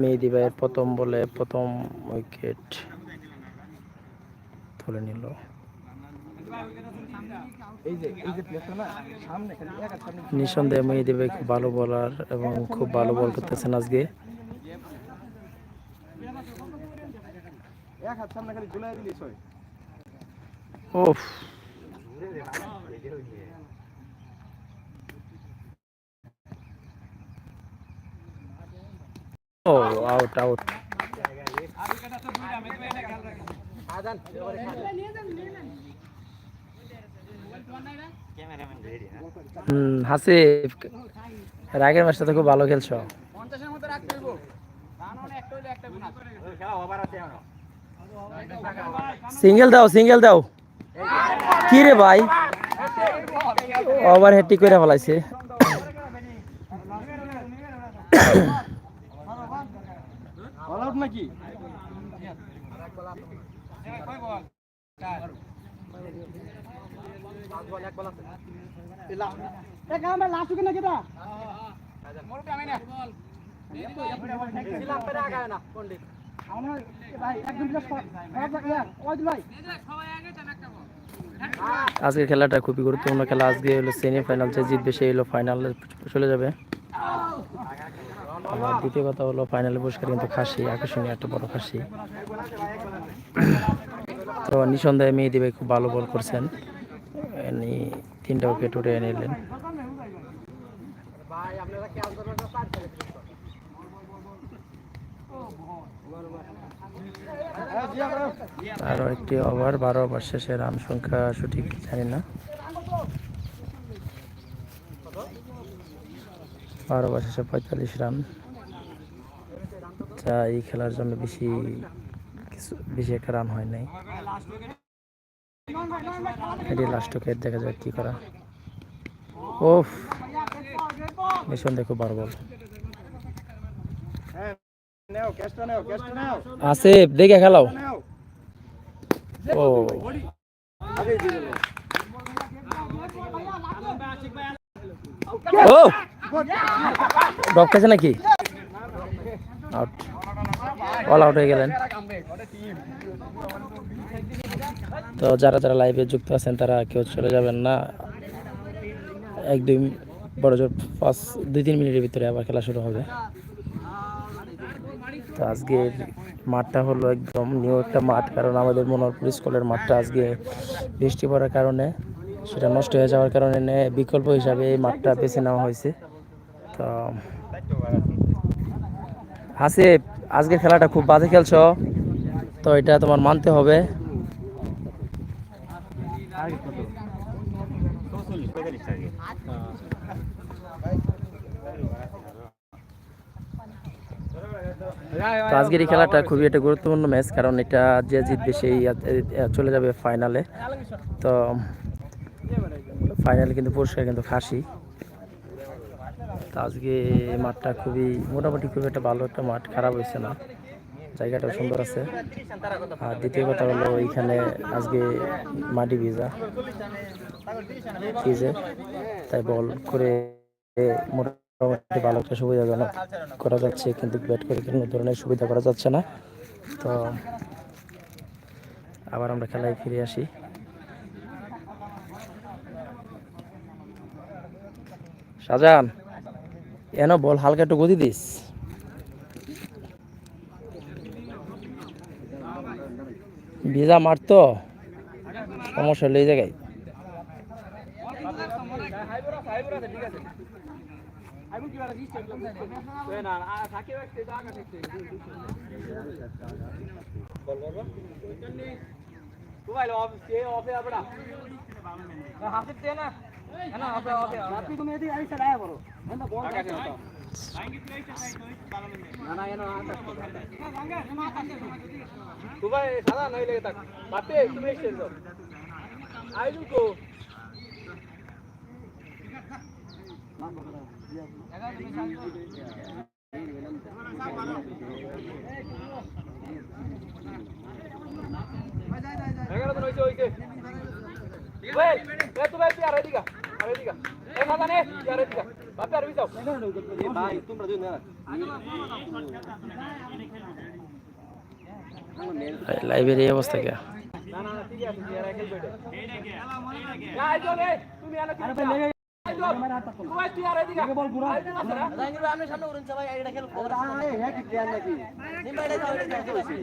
মেহেদি ভাইয়ের প্রথম বলে প্রথম উইকেট তুলে নিল। নিঃসন্দেহে মেহেদি ভাই খুব ভালো বলার এবং খুব ভালো বল করতেছেন আজকে। ওফ ও আউট আউট হুম হাসিফ রাগের তো খুব ভালো খেলছো পঞ্চাশের মানে সিঙ্গেল দাও সিঙ্গেল দাও কি রে ভাই ওভার হেডটি করে ফেলাইছে অল আউট নাকি আজকের খেলাটা খুবই গুরুত্বপূর্ণ খেলা। আজকে হলো সেমিফাইনাল যে জিতবে সে হলো ফাইনালে চলে যাবে। আর দ্বিতীয় কথা হলো ফাইনালে পুরস্কার কিন্তু খাসি, আকর্ষণীয় একটা বড় খাসি। তো নিঃসন্দেহে মেহেদি ভাই খুব ভালো বল করছেন। ইনি তিনটা উইকেট উঠে নিলেন। আরও একটি ওভার বারো ওভার শেষে রান সংখ্যা সঠিক জানি না। বারো ওভার শেষে পঁয়তাল্লিশ রান। যা এই খেলার জন্য বেশি কিছু বেশি একটা রান হয় নাই। এটি লাস্ট উইকেট দেখা যাক কি করা। ওফ নিঃসন্দেহে খুব বড় বল। নেও ক্যাশটা নেও আসিফ, দেখে খেলাও। ও। ও! ডক নাকি? আউট অল আউট হয়ে গেলেন। তো যারা যারা লাইভে যুক্ত আছেন, তারা কেউ চলে যাবেন না। এক, দুই, বড় জোর পাঁচ, দুই, তিন মিনিটের ভিতরে আবার খেলা শুরু হবে। তো আজকের মাঠটা হলো একদম নিউ একটা মাঠ, কারণ আমাদের মনোহরপুর স্কুলের মাঠটা আজকে বৃষ্টি পড়ার কারণে, সেটা নষ্ট হয়ে যাওয়ার কারণে বিকল্প হিসাবে এই মাঠটা বেছে নেওয়া হয়েছে। তো, হাসিফ আজকের খেলাটা খুব বাজে খেলছ, তো এটা তোমার মানতে হবে। তো আজকের এই খেলাটা খুবই একটা গুরুত্বপূর্ণ ম্যাচ কারণ এটা যে জিতবে সেই চলে যাবে ফাইনালে তো ফাইনালে কিন্তু পুরস্কার কিন্তু খাসি। আজকে মাঠটা খুবই মোটামুটি খুব একটা ভালো একটা মাঠ, খারাপ হয়েছে না। জায়গাটা সুন্দর আছে। আর দ্বিতীয় কথা হলো এইখানে আজকে মাটি ভিজা। ভিজে তাই বল করে মোটামুটি ভালো একটা সুবিধাজনক করা যাচ্ছে, কিন্তু ব্যাট করে কোনো ধরনের সুবিধা করা যাচ্ছে না। তো আবার আমরা খেলায় ফিরে আসি। শাহজাহান এন বল হালকা একটু গতি দিস। ভিজা মার তো সমস্যা হলো এই জায়গায়। লেগে এগারো তো নইছে হইছে ওই এ তুমি পিয়ার আর এদিকে এই মাথা নে আর এদিকে বাপে আর বিজাও ভাই তোমরা দুই না লাইভের এই অবস্থা কে না না না ঠিক আছে আর খেলবে না আইজো রে তুমি আলো কি আইজো তুই তুই আর এদিকে বল পুরা আইজো না স্যার এই অবস্থা হইলে কি আরে আর আগো আগো সরে না আগো লাইভটা ফিনিশ করে দিই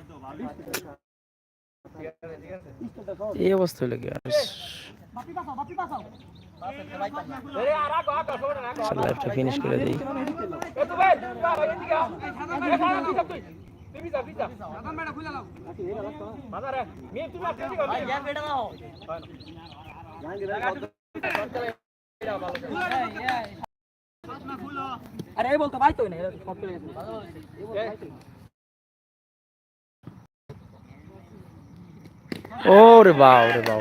এ তো ভাই বাবা এদিকে আও এ খানা কি তুই তুই বিজা বিজা এখন মেডা খুলে লাও মাথা রে মি তুমি আর এদিকে ভাই ইয়ার বেটা না হো আরে এই বলতো ভাই তো না সব চলে গেছে ওরে বাউ রে বাউ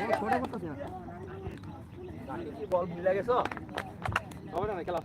বল ভুলে বল মিলা গেছো? হবে না খেলা।